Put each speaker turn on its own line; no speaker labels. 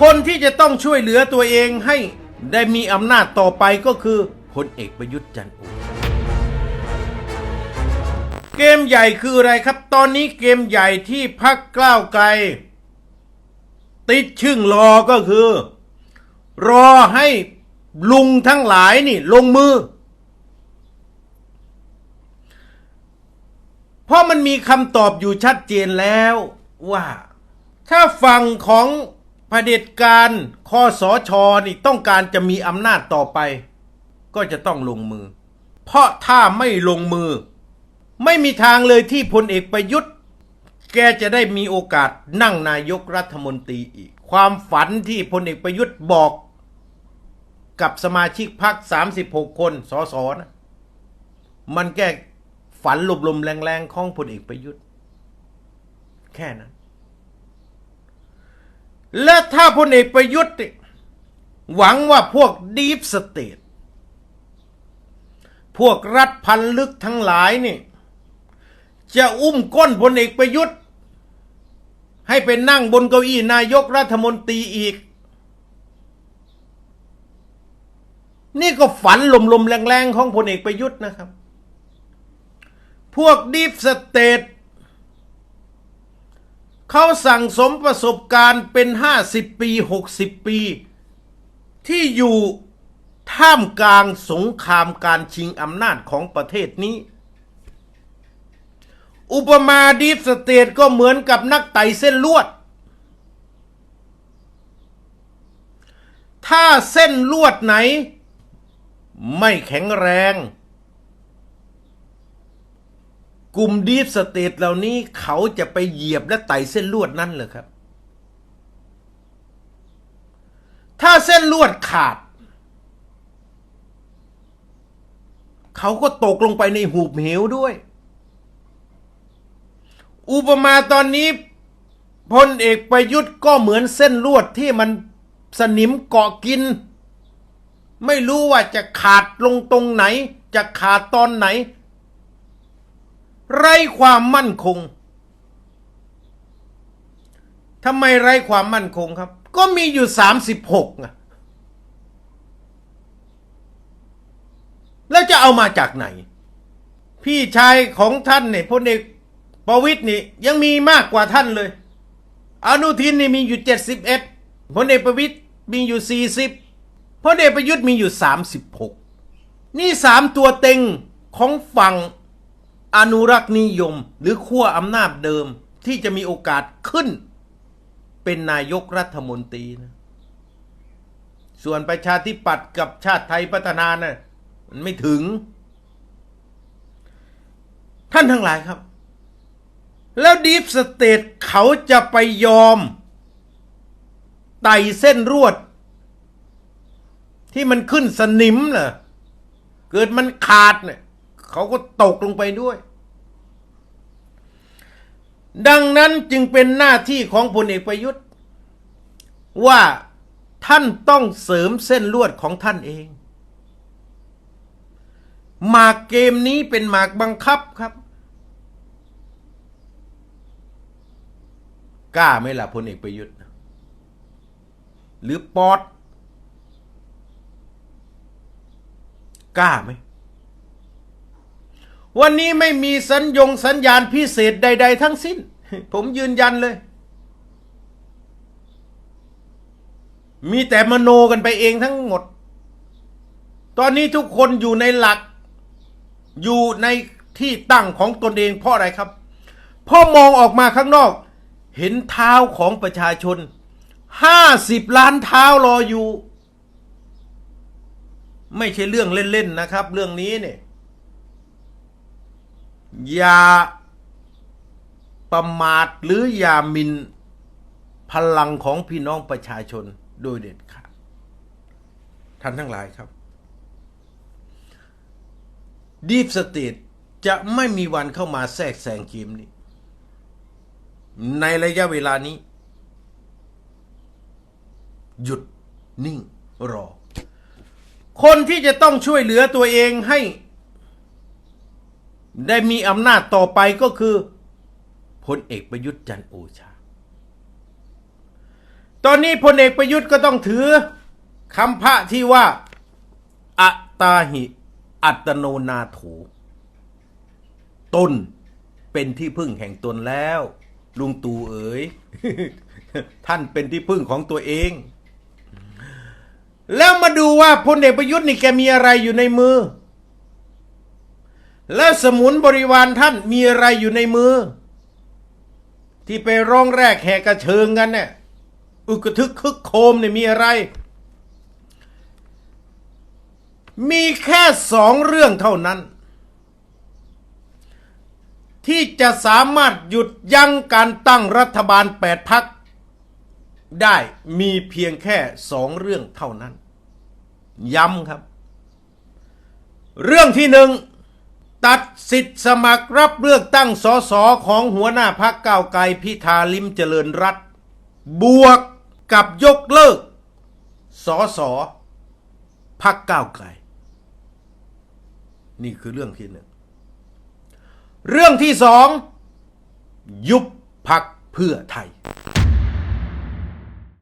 คนที่จะต้องช่วยเหลือตัวเองให้ได้มีอำนาจต่อไปก็คือพลเอกประยุทธ์จันทร์โอชาเกมใหญ่คืออะไรครับ ตอนนี้เกมใหญ่ที่พักกล้าวไกล ติดชึ่งรอก็คือ รอให้ลุงทั้งหลายนี่ลงมือ เพราะมันมีคำตอบอยู่ชัดเจนแล้วว่า ถ้าฝั่งของ ผด็จการคอสอชอนี่ต้องการจะมีอำนาจต่อไป ก็จะต้องลงมือ เพราะถ้าไม่ลงมือ ไม่มีทางเลยที่พลเอกประยุทธ์ แกจะได้มีโอกาสนั่งนายกรัฐมนตรีอีก ความฝันที่พลเอกประยุทธ์บอก กับสมาชิกพรรค36 คนสอสนะมันแก้ฝันลมๆแรงๆของพลเอกประยุทธ์ แค่นั้น และถ้าพลเอกประยุทธ์หวังว่าพวกดีฟสเตทพวกรัฐพันลึกทั้งหลายนี่ จะอุ้มก้นพลเอกประยุทธ์ ให้เป็นนั่งบนเก้าอี้นายกรัฐมนตรีอีก นี่ก็ฝันลมๆแรงๆของพลเอกประยุทธ์นะครับ พวกดีฟสเตท เขาสั่งสมประสบการณ์เป็นห้าสิบปีหกสิบปี ที่อยู่ท่ามกลางสงครามการชิงอำนาจของประเทศนี้ อุปมาดีฟสเตทก็เหมือนกับนักไต่เส้นลวด ถ้าเส้นลวดไหน ไม่แข็งแรง กลุ่มดีฟสเตทเหล่านี้เขาจะไปเหยียบและไต่เส้นลวดนั่นเหรอครับ ถ้าเส้นลวดขาด เขาก็ตกลงไปในหูบเหวด้วย อุปมาตอนนี้พลเอกประยุทธ์ก็เหมือนเส้นลวดที่มันสนิมเกาะกิน ไม่รู้ว่าจะขาดลงตรงไหน จะขาดตอนไหน ไร้ความมั่นคงทำไมไร้ความมั่นคงครับ ก็มีอยู่สามสิบหกะแล้วจะเอามาจากไหน พี่ชายของท่านเนี่ยพลเอกประวิตยนี่ยังมีมากกว่าท่านเลยอนุทินนี่มีอยู่เจ็ดสิบเอ็ดพลเอกประวิตยมีอยู่สี่สิบพลเอกประยุทธ์มีอยู่สามสิบหกนี่สามตัวเต็งของฝั่ง อนุรักษ์นิยมหรือขั้วอำนาจเดิมที่จะมีโอกาสขึ้น เป็นนายกรัฐมนตรีนะ ส่วนประชาธิปัตย์กับชาติไทยพัฒนานะ่ะมันไม่ถึง ท่านทั้งหลายครับ แล้วดีฟสเตทเขาจะไปยอม ไต่เส้นรวด ที่มันขึ้นสนิมเหรอเกิดมันขาดเนี่ย เขาก็ตกลงไปด้วย ดังนั้นจึงเป็นหน้าที่ของพลเอกประยุทธ์ ว่าท่านต้องเสริมเส้นลวดของท่านเองหมากเกมนี้เป็นหมากบังคับครับกล้าไหมล่ะพลเอกประยุทธ์ หรือปอดกล้าไหม วันนี้ไม่มีสัญญงสัญญาณพิเศษใด ๆ ทั้งสิ้น ผมยืนยันเลย มีแต่มโนกันไปเองทั้งหมด ตอนนี้ทุกคนอยู่ในหลัก อยู่ในที่ตั้งของตนเองเพราะอะไรครับ เพราะมองออกมาข้างนอก เห็นเท้าของประชาชนห้าสิบล้านเท้ารออยู่ ไม่ใช่เรื่องเล่น ๆ นะครับ เรื่องนี้เนี่ย อย่าประมาทหรืออย่ามินพลังของพี่น้องประชาชนโดยเด็ดขาดท่านทั้งหลายครับดีฟสเตทจะไม่มีวันเข้ามาแทรกแซงเกมนี้ ในระยะเวลานี้ หยุดนิ่งรอ คนที่จะต้องช่วยเหลือตัวเองให้ ได้มีอำนาจต่อไปก็คือพลเอกประยุทธ์จันโอชา ตอนนี้พลเอกประยุทธ์ก็ต้องถือคำพระที่ว่า อัตตาหิ อัตโนนาโถตนเป็นที่พึ่งแห่งตนแล้ว ลุงตู่เอ๋ย ท่านเป็นที่พึ่งของตัวเอง แล้วมาดูว่าพลเอกประยุทธ์นี่แกมีอะไรอยู่ในมือ และสมุนบริวารท่านมีอะไรอยู่ในมือ ที่ไปร้องแรกแหกกระเชิงกันเนี่ยอึกทึกคึกโคมเนี่ยมีอะไร มีแค่สองเรื่องเท่านั้น ที่จะสามารถหยุดยั้งการตั้งรัฐบาลแปดพักได้มีเพียงแค่สองเรื่องเท่านั้น ย้ำครับ เรื่องที่หนึ่ง ตัดสิทธิ์สมัครรับเลือกตั้งสสของหัวหน้าพักก้าวไกลพิธาลิมเจริญรัตบวกกับยกเลิกสสพักก้าวไกล นี่คือเรื่องที่หนึ่งเรื่องที่สองยุบพักเพื่อไทย